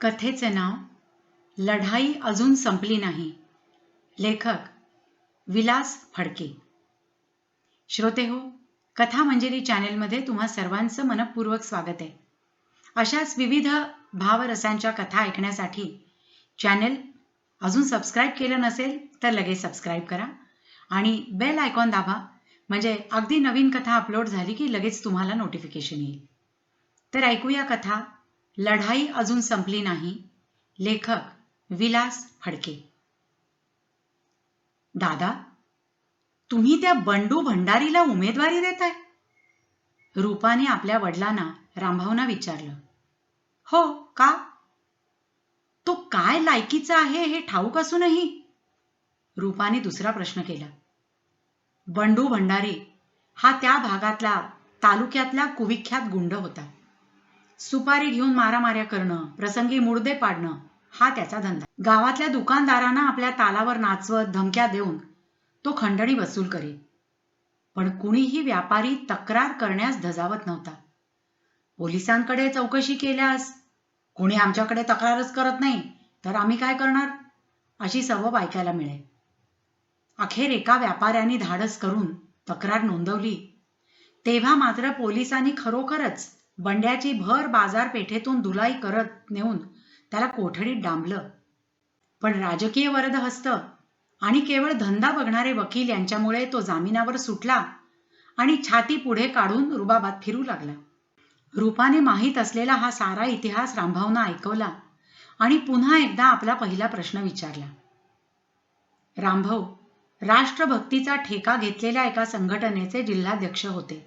कथेचे नाव लढाई अजून संपली नाही. लेखक विलास फडके. श्रोते हो कथा मंजिरी चॅनेलमध्ये तुम्हा सर्वांचं मनपूर्वक स्वागत आहे. अशाच विविध भावरसांच्या कथा ऐकण्यासाठी चॅनेल अजून सबस्क्राईब केलं नसेल तर लगेच सबस्क्राईब करा आणि बेल आयकॉन दाबा म्हणजे अगदी नवीन कथा अपलोड झाली की लगेच तुम्हाला नोटिफिकेशन येईल. तर ऐकूया कथा लढाई अजून संपली नाही. लेखक विलास फडके. दादा तुम्ही त्या बंडू भंडारीला उमेदवारी देताय? रूपाने आपल्या वडिलांना रामभावना विचारलं. हो का? तो काय लायकीचा आहे हे ठाऊक असूनही? रूपाने दुसरा प्रश्न केला. बंडू भंडारी हा त्या भागातला तालुक्यातला कुविख्यात गुंड होता. सुपारी घेऊन मारामाऱ्या करणं प्रसंगी मुडदे पाडणं हा त्याचा धंदा गावातल्या दुकानदारांना आपल्या तालावर नाचवत धमक्या देऊन तो खंडणी वसूल करी पण कुणीही व्यापारी तक्रार करण्यास धजावत नव्हता. पोलिसांकडे चौकशी केल्यास कुणी आमच्याकडे तक्रारच करत नाही तर आम्ही काय करणार? अशी सवब ऐकायला मिळेल. अखेर एका व्यापाऱ्याने धाडस करून तक्रार नोंदवली. तेव्हा मात्र पोलिसांनी खरोखरच बंड्याची भर बाजारपेठेतून धुलाई करत नेऊन त्याला कोठडीत डांबलं. पण राजकीय वरद हस्त आणि केवळ धंदा बघणारे वकील यांच्यामुळे तो जामिनावर सुटला आणि छाती पुढे काढून रुबाबात फिरू लागला. रूपाने माहीत असलेला हा सारा इतिहास रामभावना ऐकवला आणि पुन्हा एकदा आपला पहिला प्रश्न विचारला. रामभाऊ राष्ट्रभक्तीचा ठेका घेतलेल्या एका संघटनेचे जिल्हाध्यक्ष होते.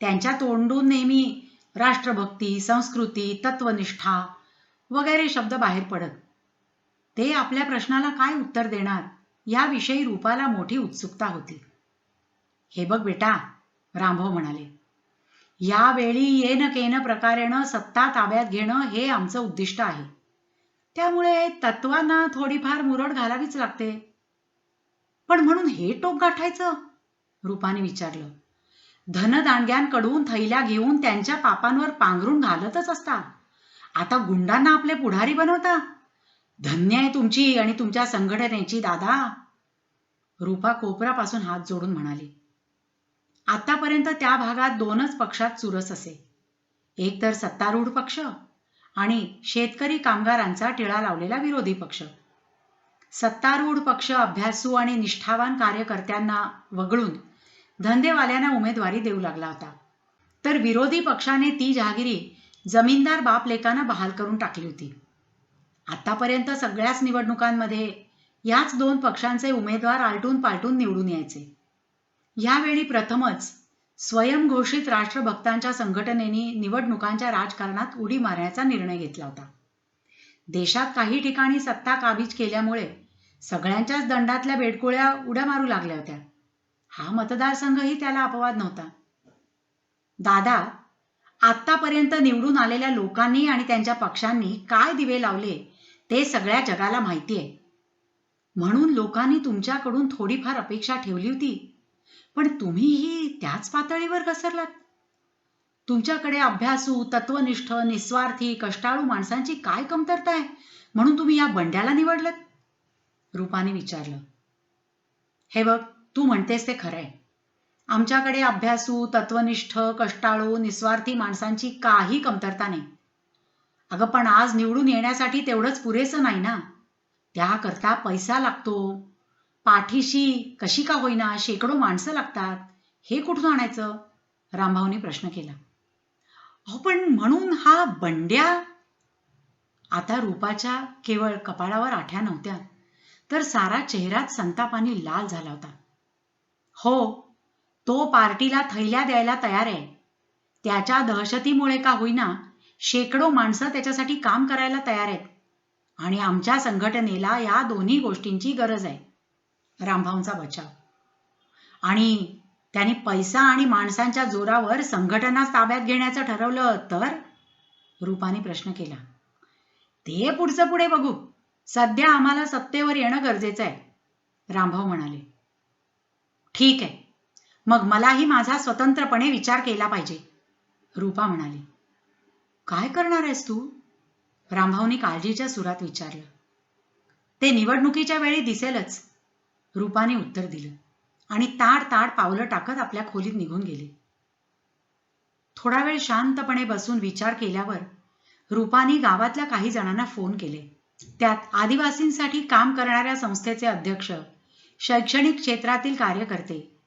त्यांच्या तोंडून नेहमी राष्ट्रभक्ती संस्कृती तत्वनिष्ठा वगैरे शब्द बाहेर पडत. ते आपल्या प्रश्नाला काय उत्तर देणार याविषयी रूपाला मोठी उत्सुकता होती. हे बघ बेटा रामभाऊ म्हणाले. यावेळी येन केन प्रकारेनं सत्ता ताब्यात घेणं हे आमचं उद्दिष्ट आहे. त्यामुळे तत्वांना थोडीफार मुरड घालावीच लागते. पण म्हणून हे टोक गाठायचं? रूपाने विचारलं. धनदांड्यांकडून थैल्या घेऊन त्यांच्या पापांवर पांघरून घालतच असता आता गुंडांना आपले पुढारी बनवता. धन्य आहे तुमची आणि तुमच्या संघटनेची दादा. रूपा कोपरापासून हात जोडून म्हणाली. आतापर्यंत त्या भागात दोनच पक्षात चुरस असे. एक तर सत्तारूढ पक्ष आणि शेतकरी कामगारांचा टिळा लावलेला विरोधी पक्ष. सत्तारूढ पक्ष अभ्यासू आणि निष्ठावान कार्यकर्त्यांना वगळून धंदेवाल्यांना उमेदवारी देऊ लागला होता. तर विरोधी पक्षाने ती जहागिरी जमीनदार बापलेकांना बहाल करून टाकली होती. आतापर्यंत सगळ्याच निवडणुकांमध्ये याच दोन पक्षांचे उमेदवार आलटून पालटून निवडून यायचे. यावेळी प्रथमच स्वयंघोषित राष्ट्रभक्तांच्या संघटनेने निवडणुकांच्या राजकारणात उडी मारण्याचा निर्णय घेतला होता. देशात काही ठिकाणी सत्ता काबीज केल्यामुळे सगळ्यांच्याच दंडातल्या बेडकोळ्या उड्या मारू लागल्या होत्या. हा मतदारसंघही त्याला अपवाद नव्हता. दादा आतापर्यंत निवडून आलेल्या लोकांनी आणि त्यांच्या पक्षांनी काय दिवे लावले ते सगळ्या जगाला माहिती आहे म्हणून लोकांनी तुमच्याकडून थोडीफार अपेक्षा ठेवली होती पण तुम्हीही त्याच पातळीवर घसरलात. तुमच्याकडे अभ्यासू तत्वनिष्ठ निस्वार्थी कष्टाळू माणसांची काय कमतरता आहे म्हणून तुम्ही या बंड्याला निवडलं रूपाने विचारलं. हे बघ तू म्हणतेस ते खरंय. आमच्याकडे अभ्यासू तत्वनिष्ठ कष्टाळू निस्वार्थी माणसांची काही कमतरता नाही. अगं पण आज निवडून येण्यासाठी तेवढंच पुरेसं नाही ना? त्याकरता पैसा लागतो. पाठीशी कशी का होईना शेकडो माणसं लागतात. हे कुठून आणायचं? रामभाऊने प्रश्न केला. अहो पण म्हणून हा बंड्या? आता रूपाच्या केवळ कपाळावर आठ्या नव्हत्या तर सारा चेहराच संतापाने लाल झाला होता. हो तो पार्टीला थैल्या द्यायला तयार आहे. त्याच्या दहशतीमुळे का होईना शेकडो माणसं त्याच्यासाठी काम करायला तयार आहेत. आणि आमच्या संघटनेला या दोन्ही गोष्टींची गरज आहे. रामभाऊंचा बचाव. आणि त्यांनी पैसा आणि माणसांच्या जोरावर संघटना ताब्यात घेण्याचं ठरवलं तर? रूपाने प्रश्न केला. ते पुढचं पुढे बघू. सध्या आम्हाला सत्तेवर येणं गरजेचं आहे. रामभाऊ म्हणाले. ठीक आहे. मग मलाही माझा स्वतंत्रपणे विचार केला पाहिजे. रूपा म्हणाली काय करणार आहेस तू? रामभाऊनी काळजीच्या सुरात विचारलं. ते निवडणुकीच्या वेळी दिसेलच. रूपाने उत्तर दिलं आणि ताड ताड पावलं टाकत आपल्या खोलीत निघून गेले. थोडा वेळ शांतपणे बसून विचार केल्यावर रूपाने गावातल्या काही जणांना फोन केले. त्यात आदिवासींसाठी काम करणाऱ्या संस्थेचे अध्यक्ष शैक्षणिक क्षेत्रातील कार्यकर्ते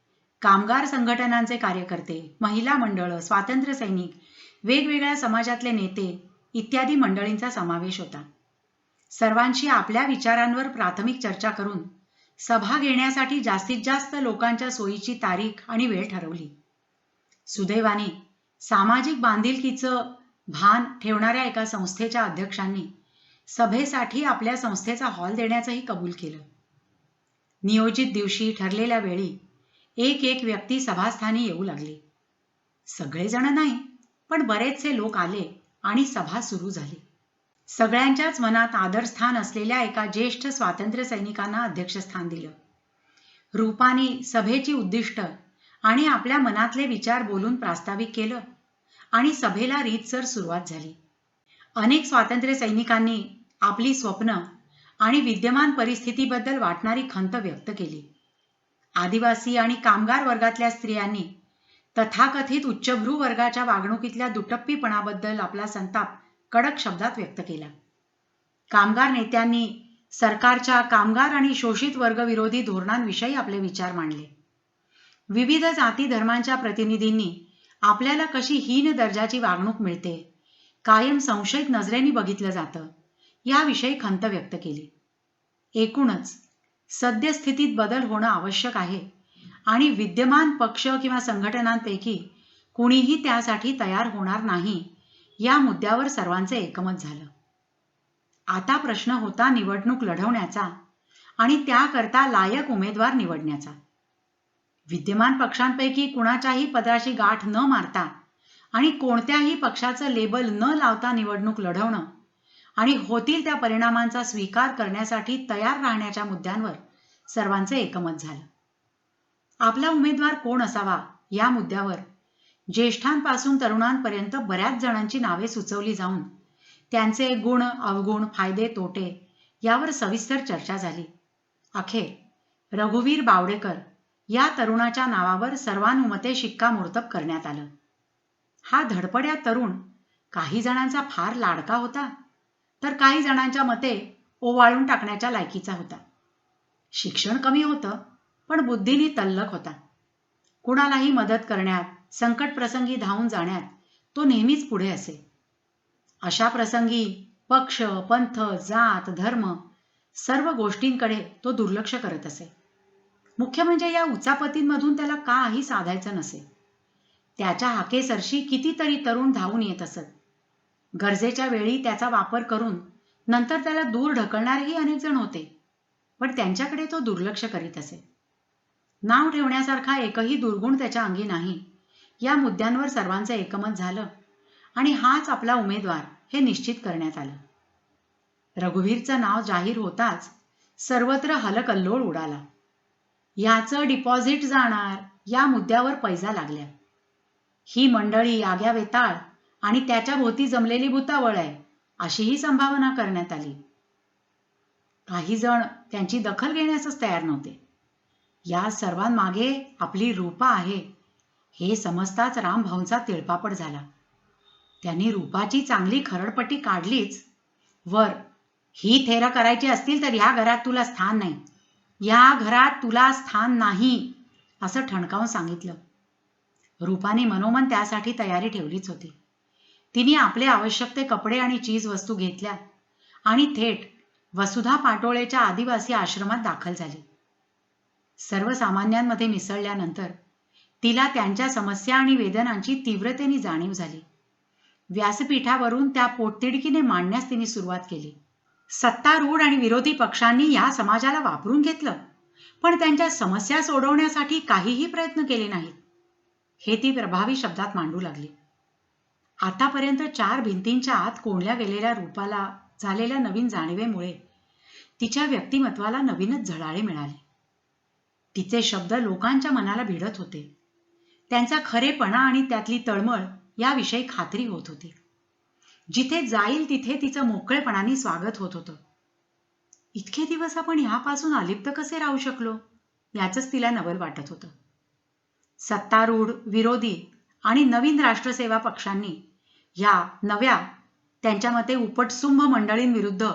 कामगार संघटनांचे कार्यकर्ते महिला मंडळ स्वातंत्र्य सैनिक वेगवेगळ्या समाजातले नेते इत्यादी मंडळींचा समावेश होता. सर्वांशी आपल्या विचारांवर प्राथमिक चर्चा करून सभा घेण्यासाठी जास्तीत जास्त लोकांच्या सोयीची तारीख आणि वेळ ठरवली. सुदैवाने सामाजिक बांधिलकीचं भान ठेवणाऱ्या एका संस्थेच्या अध्यक्षांनी सभेसाठी आपल्या संस्थेचा हॉल देण्याचंही कबूल केलं. नियोजित दिवशी ठरलेल्या वेळी एक एक व्यक्ती सभास्थानी येऊ लागली. सगळेजण नाही पण बरेचसे लोक आले आणि सभा सुरू झाली. सगळ्यांच्याच मनात आदरस्थान असलेल्या एका ज्येष्ठ स्वातंत्र्य सैनिकांना अध्यक्षस्थान दिलं. रूपाने सभेची उद्दिष्ट आणि आपल्या मनातले विचार बोलून प्रास्ताविक केलं आणि सभेला रीतसर सुरुवात झाली. अनेक स्वातंत्र्य सैनिकांनी आपली स्वप्न आणि विद्यमान परिस्थितीबद्दल वाटणारी खंत व्यक्त केली. आदिवासी आणि कामगार वर्गातल्या स्त्रियांनी तथाकथित उच्चभ्रू वर्गाच्या वागणुकीतल्या दुटप्पीपणाबद्दल आपला संताप कडक शब्दात व्यक्त केला. कामगार नेत्यांनी सरकारच्या कामगार आणि शोषित वर्गविरोधी धोरणांविषयी आपले विचार मांडले. विविध जाती धर्मांच्या प्रतिनिधींनी आपल्याला कशी हीन दर्जाची वागणूक मिळते कायम संशयित नजरेने बघितलं जातं. याविषयी खंत व्यक्त केली. एकूणच सद्यस्थितीत बदल होणं आवश्यक आहे आणि विद्यमान पक्ष किंवा संघटनांपैकी कुणीही त्यासाठी तयार होणार नाही या मुद्द्यावर सर्वांचे एकमत झालं. आता प्रश्न होता निवडणूक लढवण्याचा आणि त्याकरता लायक उमेदवार निवडण्याचा. विद्यमान पक्षांपैकी कुणाच्याही पदाशी गाठ न मारता आणि कोणत्याही पक्षाचं लेबल न लावता निवडणूक लढवणं आणि होतील त्या परिणामांचा स्वीकार करण्यासाठी तयार राहण्याच्या मुद्द्यांवर सर्वांचे एकमत झालं. आपला उमेदवार कोण असावा या मुद्द्यावर ज्येष्ठांपासून तरुणांपर्यंत बऱ्याच जणांची नावे सुचवली जाऊन त्यांचे गुण अवगुण फायदे तोटे यावर सविस्तर चर्चा झाली. अखेर रघुवीर बावडेकर या तरुणाच्या नावावर सर्वानुमते शिक्कामोर्तब करण्यात आलं. हा धडपड्या तरुण काही जणांचा फार लाडका होता. तर काही जणांच्या मते ओवाळून टाकण्याच्या लायकीचा होता. शिक्षण कमी होतं पण बुद्धीने तल्लक होता. कुणालाही मदत करण्यात संकट प्रसंगी धावून जाण्यात तो नेहमीच पुढे असे. अशा प्रसंगी पक्ष पंथ जात धर्म सर्व गोष्टींकडे तो दुर्लक्ष करत असे. मुख्य म्हणजे या उचापतींमधून त्याला काही साधायचं नसे. त्याच्या हाकेसरशी कितीतरी तरुण धावून येत असत. गरजेच्या वेळी त्याचा वापर करून नंतर त्याला दूर ढकलणारेही अनेक जण होते पण त्यांच्याकडे तो दुर्लक्ष करीत असे. नाव ठेवण्यासारखा एकही दुर्गुण त्याच्या अंगी नाही या मुद्द्यांवर सर्वांचं एकमत झालं आणि हाच आपला उमेदवार हे निश्चित करण्यात आलं. रघुवीरचं नाव जाहीर होताच सर्वत्र हलकल्लोळ उडाला. याचं डिपॉझिट जाणार या मुद्द्यावर पैजा लागल्या. ही मंडळी आग्या वेताळ आणि त्याच्या भोवती जमलेली भूतावळ आहे अशीही संभावना करण्यात आली. काही जण त्यांची दखल घेण्यासच तयार नव्हते. या सर्वांमागे आपली रूपा आहे हे समजताच रामभाऊंचा तिळपापड झाला. त्यांनी रूपाची चांगली खरडपट्टी काढलीच. वर ही थेर करायची असतील तर या घरात तुला स्थान नाही. या घरात तुला स्थान नाही असं ठणकावून सांगितलं. रूपाने मनोमन त्यासाठी तयारी ठेवलीच होती. तिने आपले आवश्यक ते कपडे आणि चीज वस्तू घेतल्या आणि थेट वसुधा पाटोळेच्या आदिवासी आश्रमात दाखल झाली. सर्वसामान्यांमध्ये मिसळल्यानंतर तिला त्यांच्या समस्या आणि वेदनांची तीव्रतेने जाणीव झाली. व्यासपीठावरून त्या पोटतिडकीने मांडण्यास तिने सुरुवात केली. सत्तारूढ आणि विरोधी पक्षांनी या समाजाला वापरून घेतलं पण त्यांच्या समस्या सोडवण्यासाठी काहीही प्रयत्न केले नाहीत. हे ती प्रभावी शब्दात मांडू लागली. आतापर्यंत चार भिंतींच्या आत कोंडल्या गेलेल्या रूपाला झालेल्या नवीन जाणीवेमुळे तिच्या व्यक्तिमत्वाला नवीनच झळाळे मिळाले. तिचे शब्द लोकांच्या मनाला भिडत होते. त्यांचा खरेपणा आणि त्यातली तळमळ याविषयी खात्री होत होती. जिथे जाईल तिथे तिचं मोकळेपणाने स्वागत होत होतं. इतके दिवस आपण ह्यापासून अलिप्त कसे राहू शकलो? याचंच तिला नवल वाटत होतं. सत्तारूढ विरोधी आणि नवीन राष्ट्रसेवा पक्षांनी ह्या नव्या त्यांच्या मते उपटसुंभ मंडळींविरुद्ध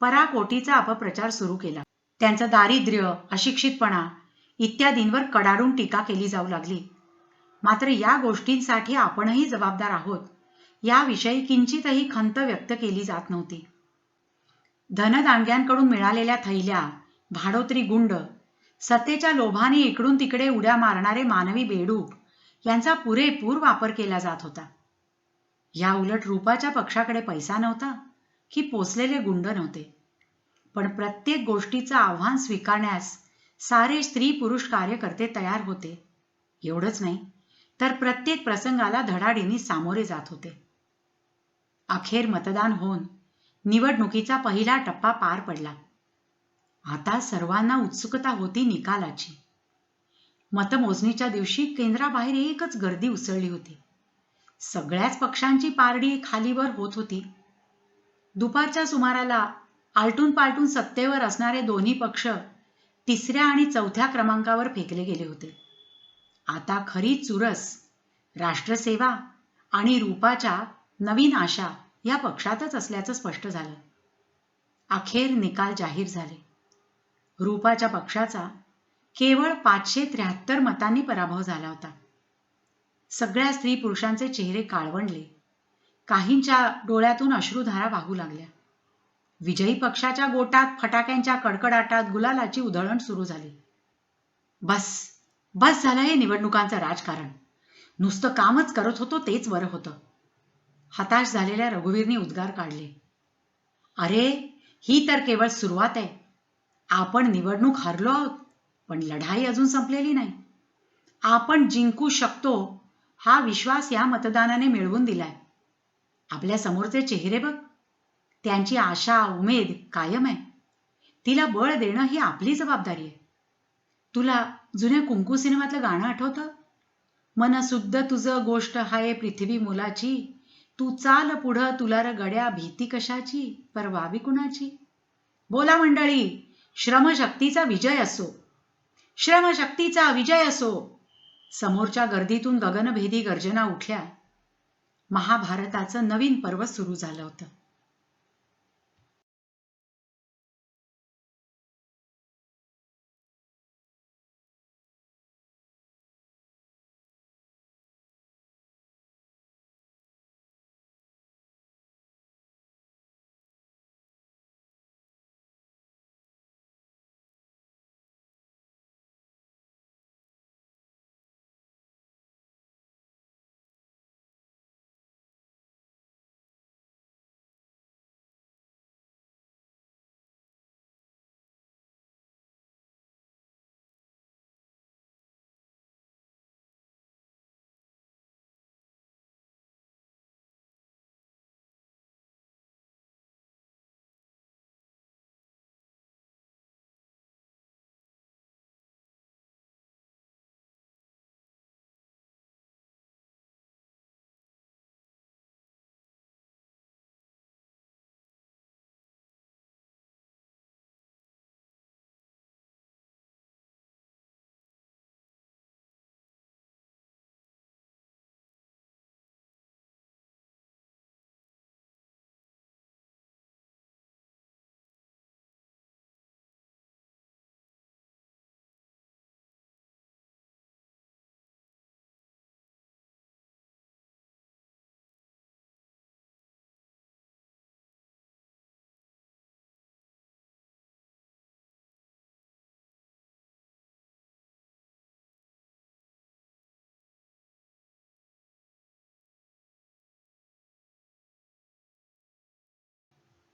पराकोटीचा अपप्रचार सुरू केला. त्यांचं दारिद्र्य अशिक्षितपणा इत्यादींवर कडाडून टीका केली जाऊ लागली. मात्र या गोष्टींसाठी आपणही जबाबदार आहोत याविषयी किंचितही खंत व्यक्त केली जात नव्हती. धनदांड्यांकडून मिळालेल्या थैल्या भाडोत्री गुंड सत्तेच्या लोभाने इकडून तिकडे उड्या मारणारे मानवी बेडूक यांचा पुरेपूर वापर केला जात होता. या उलट रूपाच्या पक्षाकडे पैसा नव्हता की पोचलेले गुंड नव्हते. पण प्रत्येक गोष्टीचं आव्हान स्वीकारण्यास सारे स्त्री पुरुष कार्यकर्ते तयार होते. एवढंच नाही तर प्रत्येक प्रसंगाला धडाडीने सामोरे जात होते. अखेर मतदान होऊन निवडणुकीचा पहिला टप्पा पार पडला. आता सर्वांना उत्सुकता होती निकालाची. मतमोजणीच्या दिवशी केंद्राबाहेर एकच गर्दी उसळली होती. सगळ्याच पक्षांची पारडी खालीवर होत होती. दुपारच्या सुमाराला आलटून पालटून सत्तेवर असणारे दोन्ही पक्ष तिसऱ्या आणि चौथ्या क्रमांकावर फेकले गेले होते. आता खरी चुरस राष्ट्रसेवा आणि रूपाच्या नवीन आशा या पक्षातच असल्याचं स्पष्ट झालं. अखेर निकाल जाहीर झाले. रूपाच्या पक्षाचा केवळ पाचशे त्र्याहत्तर मतांनी पराभव झाला होता. सगळ्या स्त्री पुरुषांचे चेहरे काळवंडले. काहींच्या डोळ्यातून अश्रुधारा वाहू लागल्या. विजयी पक्षाच्या गोटात फटाक्यांच्या कडकडाटात गुलालाची उधळण सुरू झाली. बस बस झालं हे निवडणुकांचं राजकारण. नुसतं कामच करत होतो तेच बरं होतं. हताश झालेल्या रघुवीरने उद्गार काढले. अरे ही तर केवळ सुरुवात आहे. आपण निवडणूक हरलो आहोत. पण लढाई अजून संपलेली नाही. आपण जिंकू शकतो हा विश्वास या मतदानाने मिळवून दिलाय. आपल्या समोरचे चेहरे बघ. त्यांची आशा उमेद कायम आहे. तिला बळ देणं ही आपली जबाबदारी आहे. तुला जुन्या कुंकू सिनेमातलं गाणं आठवतं? मन शुद्ध तुझं गोष्ट हाय पृथ्वी मुलाची. तू चाल पुढं तुला र गड्या भीती कशाची? परवावी कुणाची? बोला मंडळी श्रमशक्तीचा विजय असो. श्रमशक्तीचा विजय असो. समोरच्या गर्दीतून गगनभेदी गर्जना उठल्या. महाभारताचं नवीन पर्व सुरू झालं होतं.